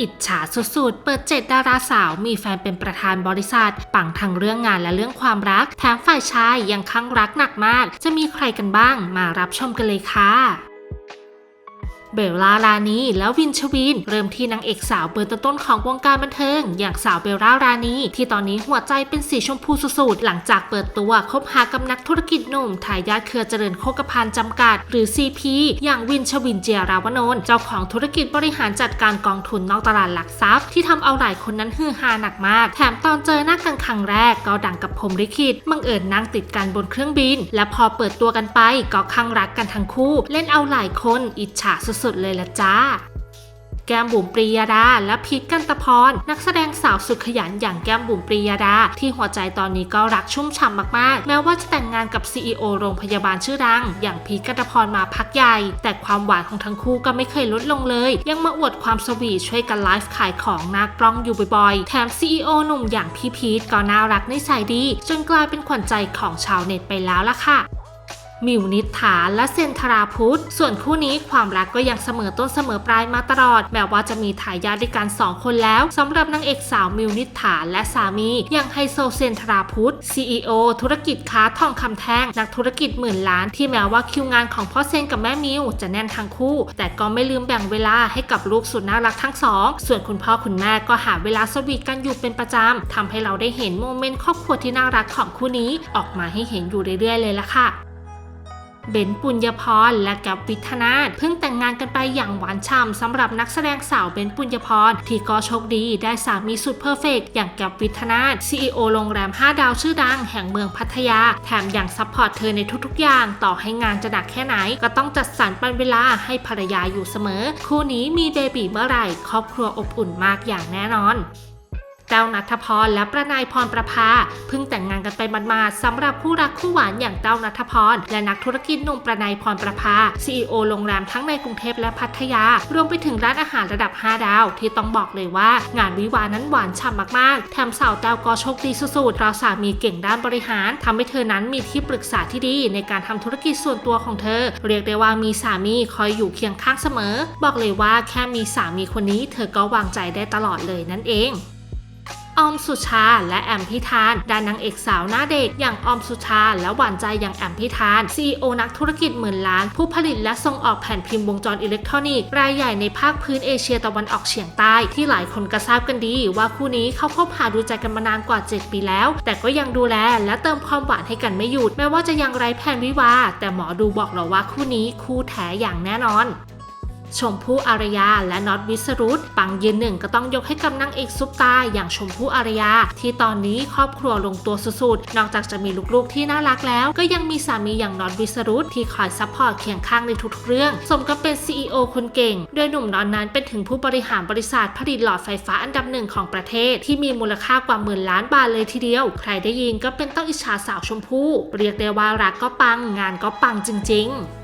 อิจฉาสุดๆ เปิดเจ็ดดาราสาวมีแฟนเป็นประธานบริษัท ปังทั้งเรื่องงานและเรื่องความรัก แถมฝ่ายชายยังคลั่งรักหนักมาก จะมีใครกันบ้างมารับชมกันเลยค่ะ เบลล่ารานีและวินชวิน เริ่มที่นางเอกสาวเบอร์ต้นของวงการบันเทิง อย่างสาวเบลล่ารานีที่ตอนนี้หัวใจเป็นสีชมพูสุดๆหลังจากเปิดตัวคบหากับนักธุรกิจหนุ่มทายาทเครือเจริญโภคภัณฑ์จำกัด หรือ CP อย่างวินชวินเจียราวนนท์เจ้าของธุรกิจบริหารจัดการกองทุนนอกตลาดหลักทรัพย์ ที่ทำเอาหลายคนนั้นฮือฮาหนักมาก แถมตอนเจอหน้ากันครั้งแรกก็ดังกับผมลิขิตบังเอิญนั่งติดกันบนเครื่องบิน และพอเปิดตัวกันไปก็คลั่งรักกันทั้งคู่ เล่นเอาหลายคนอิจฉาสุดๆ เลยละจ้า แก้มบุ๋มปรียดา และพีทกันตะพร นักแสดงสาวสุดขยันอย่างแก้มบุ๋มปรียดา ที่หัวใจตอนนี้ก็รักชุ่มฉ่ำมากๆ แม้ว่าจะแต่งงานกับ CEO โรงพยาบาลชื่อดัง อย่างพีทกันตะพรมาพักใหญ่ แต่ความหวานของทั้งคู่ก็ไม่เคยลดลงเลย ยังมาอวดความสวีทช่วยกันไลฟ์ขายของหน้ากล้องอยู่บ่อยๆ แถม CEO หนุ่มอย่างพี่พีทก็น่ารักนิสัยดี จนกลายเป็นขวัญใจของชาวเน็ตไปแล้วล่ะค่ะ มิวนิษฐาและเซนทราพุทธ ส่วนคู่นี้ความรักก็ยังเสมอต้นเสมอปลายมาตลอด แม้ว่าจะมีทายาทด้วยกัน 2 คนแล้วสำหรับนางเอกสาวมิวนิษฐาและสามีอย่างไฮโซเซนทราพุทธ CEO ธุรกิจค้าทองคำแท่ง นักธุรกิจหมื่นล้านที่แม้ว่าคิวงานของพ่อเซนกับแม่มิวจะแน่นทั้งคู่ แต่ก็ไม่ลืมแบ่งเวลาให้กับลูกสุดน่ารักทั้งสอง ส่วนคุณพ่อคุณแม่ก็หาเวลาสวีทกันอยู่เป็นประจำทำให้เราได้เห็นโมเมนต์ครอบครัวที่น่ารักของคู่นี้ ออกมาให้เห็นอยู่เรื่อยๆเลยล่ะค่ะ เบนปุญญพรและกับวิทนาเพิ่งแต่งงานกันไปอย่างหวานฉ่ำสำหรับนักแสดงสาวเบนปุญญพรที่ก็โชคดีได้สามีสุดเพอร์เฟกต์อย่างกับวิทนาถ CEO โรงแรม 5 ดาวชื่อดังแห่งเมืองพัทยา แถมยังซัพพอร์ตเธอในทุกๆอย่าง ต่อให้งานจะหนักแค่ไหน ก็ต้องจัดสรรปันเวลาให้ภรรยาอยู่เสมอ คู่นี้มีเบบีเมื่อไหร่ ครอบครัวอบอุ่นมากอย่างแน่นอน แต้วนัทพรและประนายพรประภาเพิ่งแต่งงานกันไปมาๆสำหรับคู่รักคู่หวานอย่างแต้วนัทพรและนักธุรกิจหนุ่มประนายพรประภา CEO โรงแรมทั้งในกรุงเทพและพัทยา รวมไปถึงร้านอาหารระดับ 5 ดาว ที่ต้องบอกเลยว่างานวิวานั้นหวานฉ่ำมากๆ แถมสาวแต้วก็โชคดีสุดๆเพราะสามีเก่งด้านบริหารทำให้เธอนั้นมีที่ปรึกษาที่ดีในการทำธุรกิจส่วนตัวของเธอ เรียกได้ว่ามีสามีคอยอยู่เคียงข้างเสมอ บอกเลยว่าแค่มีสามีคนนี้ เธอก็วางใจได้ตลอดเลยนั่นเอง ออมสุชาและแอมพิธานด้านนางเอกสาวหน้าเด็ก อย่างออมสุชาและหวานใจอย่างแอมพิธาน CEO นักธุรกิจหมื่นล้าน ผู้ผลิตและส่งออกแผ่นพิมพ์วงจรอิเล็กทรอนิกส์รายใหญ่ในภาคพื้นเอเชียตะวันออกเฉียงใต้ ที่หลายคนก็ทราบกันดี ว่าคู่นี้เขาคบหาดูใจกันมานานกว่า 7 ปีแล้ว แต่ก็ยังดูแลและเติมความหวานให้กันไม่หยุดแม้ว่าจะยังไร้แผนวิวาแต่หมอดูบอกเราว่าคู่นี้คู่แท้อย่างแน่นอน ชมพู่อารยาและน็อตวิสรุตปังยืนหนึ่งก็ต้องยกให้กับนางเอกซุปตาอย่างชมพู่อารยา ที่ตอนนี้ครอบครัวลงตัวสุดๆ นอกจากจะมีลูกๆที่น่ารักแล้ว ก็ยังมีสามีอย่างน็อตวิสรุตที่คอยซัพพอร์ตเคียงข้างในทุกๆเรื่อง สมกับเป็น CEO คนเก่ง โดยหนุ่มน็อตนั้นเป็นถึงผู้บริหารบริษัทผลิตหลอดไฟฟ้าอันดับหนึ่งของประเทศ ที่มีมูลค่ากว่าหมื่นล้านบาทเลยทีเดียว ใครได้ยินก็เป็นต้องอิจฉาสาวชมพู่เรียกได้ว่ารักก็ปังงานก็ปังจริง ๆ